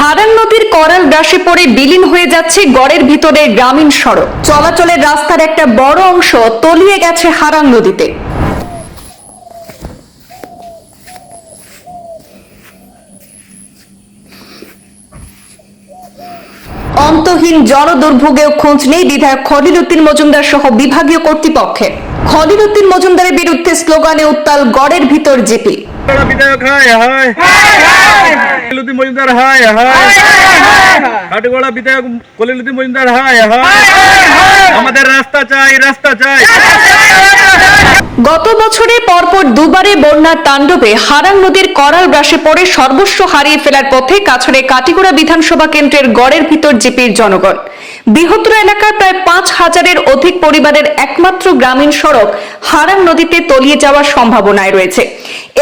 হারান নদীর করাল গ্রাসে পড়ে বিলীন হয়ে যাচ্ছে গড়ের ভিতরে গ্রামীণ সড়ক। চলাচলের রাস্তার একটা বড় অংশ তলিয়ে গেছে হারান নদীতে। অন্তহীন জনদুর্ভোগেও খোঁজ নেই বিধায়ক খলিলুদ্দিন মজুমদার সহ বিভাগীয় কর্তৃপক্ষের। খলিলুদ্দিন মজুমদারের বিরুদ্ধে স্লোগানে উত্তাল গড়ের ভিতর জিপি। বিধায়ক হায় হায় কলিলুদ্দিন মজুমদার হায় হায়। কাটিগড়া বিধায়ক কলিলুদ্দিন মজুমদার হায় হায়। আমাদের রাস্তা চাই রাস্তা চাই। গত বছরে পরপর দুবারে বন্যার তাণ্ডবে হারাং নদীর করাল গ্রাসে পড়ে সর্বস্ব হারিয়ে ফেলার পথে কাছড়ে কাটিগড়া বিধানসভা কেন্দ্রের গড়ের ভিতর জিপির জনগণ। বৃহত্তর এলাকার প্রায় পাঁচ হাজারের অধিক পরিবারের একমাত্র গ্রামীণ সড়ক হারাং নদীতে তলিয়ে যাওয়ার সম্ভাবনায় রয়েছে।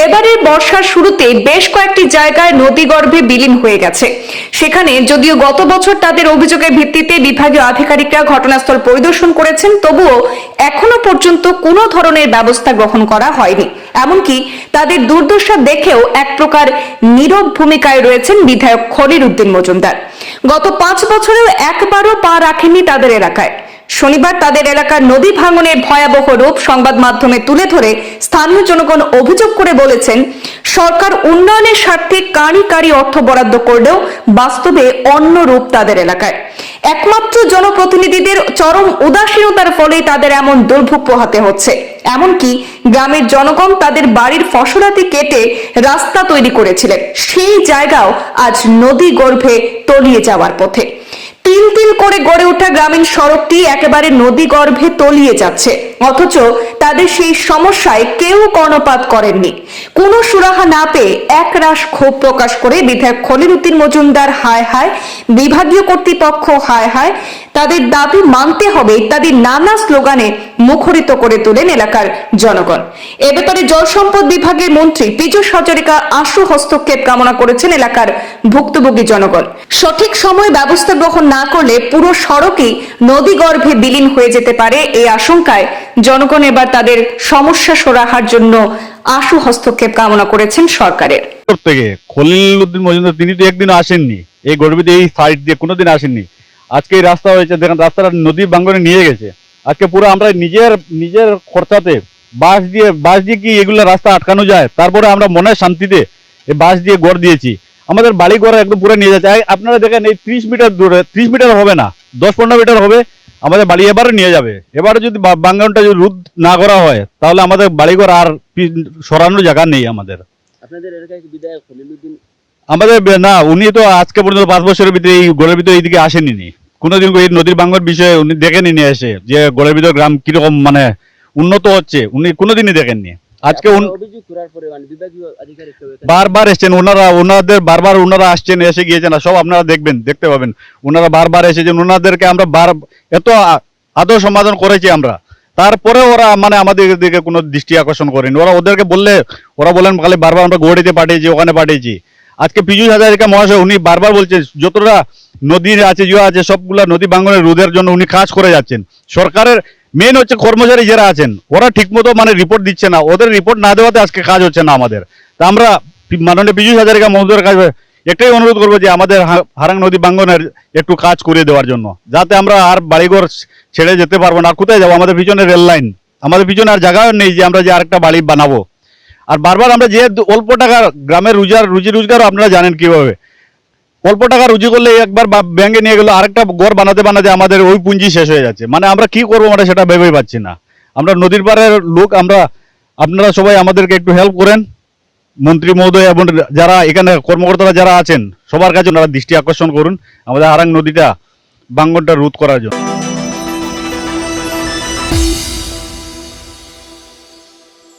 এবারের বর্ষার শুরুতে বেশ কয়েকটি জায়গায় নদীগর্ভে বিলীন হয়ে গেছে। সেখানে যদিও গত বছর তাদের অভিযোগের ভিত্তিতে বিভাগীয় আধিকারিকরা ঘটনাস্থল পরিদর্শন করেছেন, তবুও এখনও পর্যন্ত কোনো ধরনের ব্যবস্থা গ্রহণ করা হয়নি। এমনকি তাদের দুর্দশা দেখেও এক প্রকার নীরব ভূমিকায় রয়েছেন বিধায়ক খলিল উদ্দিন মজুমদার। গত পাঁচ বছরেও একবারও পা রাখেননি তাদের এলাকায়। শনিবার তাদের এলাকার নদী ভাঙনের ভয়াবহ রূপ সংবাদ মাধ্যমে তুলে ধরে স্থানীয় জনগণ অভিযোগ করে বলেছেন, সরকার উন্নয়নের স্বার্থে কারি কারি অর্থ বরাদ্দ করলেও বাস্তবে অন্য রূপ তাদের এলাকায়। একমাত্র জনপ্রতিনিধিদের চরম উদাসীনতার ফলেই তাদের এমন দুর্ভোগ পোহাতে হচ্ছে। এমনকি গ্রামের জনগণ তাদের বাড়ির ফসলাতি কেটে রাস্তা তৈরি করেছিলেন। সেই জায়গাও আজ নদী গর্ভে তলিয়ে যাওয়ার পথে। তিল তিল করে গড়ে ওঠা গ্রামীণ সড়কটি একেবারে নদী গর্ভে তলিয়ে যাচ্ছে। অথচ তাদের সেই সমস্যায় কেউ কর্ণপাত করেননি। কোনো সুরাহা না পেয়ে এক একরাশ ক্ষোভ প্রকাশ করে বিধায়ক খলিলুদ্দিন মজুমদার হায় হায়, বিভাগীয় কর্তৃপক্ষ হায় হায়, তাদের দাবি মানতে হবে ইত্যাদি নানা স্লোগানে মুখরিত করে তোলেন এলাকার জনগণ। এ ব্যাপারে জল সম্পদ বিভাগের মন্ত্রী পীযুষ হাজারিকা আশু হস্তক্ষেপ কামনা করেছেন এলাকার ভুক্তভোগী জনগণ। সঠিক সময় ব্যবস্থা গ্রহণ না করলে পুরো সড়কই নদীগর্ভে বিলীন হয়ে যেতে পারে এই আশঙ্কায় জনগণ এবার তাদের সমস্যা সরাহার জন্য আশু হস্তক্ষেপ কামনা করেছেন সরকারের। থেকে মজুমদার, তিনি তো একদিন আসেননি। এই গর্বিত এই সাইড দিয়ে কোনোদিন আসেননি। আজকে এই রাস্তা হয়েছে, দেখেন রাস্তাটা নদী বাঙ্গনে নিয়ে গেছে। আজকে পুরো আমরা নিজের নিজের খরচাতে বাঁশ দিয়ে বাঁশ দিয়ে কি এগুলো রাস্তা আটকানো যায়? তারপরে আমরা মনে শান্তিতে এই বাঁশ দিয়ে গড় দিয়েছি। আমাদের বাড়ি ঘর একদম পুরো নিয়ে যাচ্ছে। আপনারা দেখেন এই ত্রিশ মিটার দূরে ত্রিশ মিটার হবে না দশ পনেরো মিটার হবে আমাদের বাড়ি এবারে নিয়ে যাবে। এবারে যদি বাঙ্গনটা যদি রোধ না করা হয় তাহলে আমাদের বাড়িঘর আর সরানোর জায়গা নেই আমাদের। আপনাদের এলাকায় বিধায়ক খলিলুদ্দিন আমাদের না উনি তো আজকে পর্যন্ত পাঁচ বছরের ভিতরে এই গোলের ভিতরে এইদিকে আসেনি নি। কোনোদিন এই নদীর বাঙ্গর বিষয়ে উনি দেখেনি নিয়ে এসে যে গোলের ভিতর গ্রাম কীরকম মানে উন্নত হচ্ছে উনি কোনোদিনই দেখেননি। আজকে মানে বারবার এসছেন ওনারা ওনাদের বারবার ওনারা আসছেন এসে গিয়েছেন সব আপনারা দেখবেন দেখতে পাবেন। ওনারা বারবার এসেছেন ওনাদেরকে আমরা বার এত আদর সমাধান করেছি আমরা। তারপরে ওরা মানে আমাদের দিকে কোনো দৃষ্টি আকর্ষণ করেনি। ওরা ওদেরকে বললে ওরা বলেন খালি বারবার আমরা গড়িতে পাঠিয়েছি ওখানে পাঠিয়েছি। আজকে পীযুষ হাজারিকা মহাশয় উনি বারবার বলছেন যতটা নদী আছে ইয়ে আছে সবগুলা নদী বাঙ্গনের রোধের জন্য উনি কাজ করে যাচ্ছেন। সরকারের মেন হচ্ছে কর্মচারী যারা আছেন, ওরা ঠিকমতো মানে রিপোর্ট দিচ্ছে না। ওদের রিপোর্ট না দেওয়াতে আজকে কাজ হচ্ছে না আমাদের। তা আমরা মাননীয় পীযুষ হাজারিকা মহোদয়ের কাছে একটাই অনুরোধ করব যে আমাদের হারাং নদী বাঙ্গনের একটু কাজ করে দেওয়ার জন্য, যাতে আমরা আর বাড়িঘর ছেড়ে যেতে পারব না। কোথায় যাব? আমাদের পিছনে রেল লাইন। আমাদের পিছনে আর জায়গাও নেই যে আমরা যে আরেকটা বাড়ি বানাবো। আর বারবার আমরা যে অল্প টাকার গ্রামের রোজগার রুজি রোজগার আপনারা জানেন কীভাবে? অল্প টাকা রুজি করলে একবার ব্যাংকে নিয়ে গেলো, আরেকটা ঘর বানাতে বানাতে আমাদের ওই পুঁজি শেষ হয়ে যাচ্ছে। মানে আমরা কি করব আমরা সেটা ভেবেই পাচ্ছি না। আমরা নদীর পাড়ের লোক, আমরা আপনারা সবাই আমাদেরকে একটু হেল্প করেন। মন্ত্রী মহোদয় এবং যারা এখানে কর্মকর্তারা যারা আছেন, সবার কাছে ওনারা দৃষ্টি আকর্ষণ করুন। আমাদের আরাং নদীটা বাঙ্গনটা রোধ করার জন্য।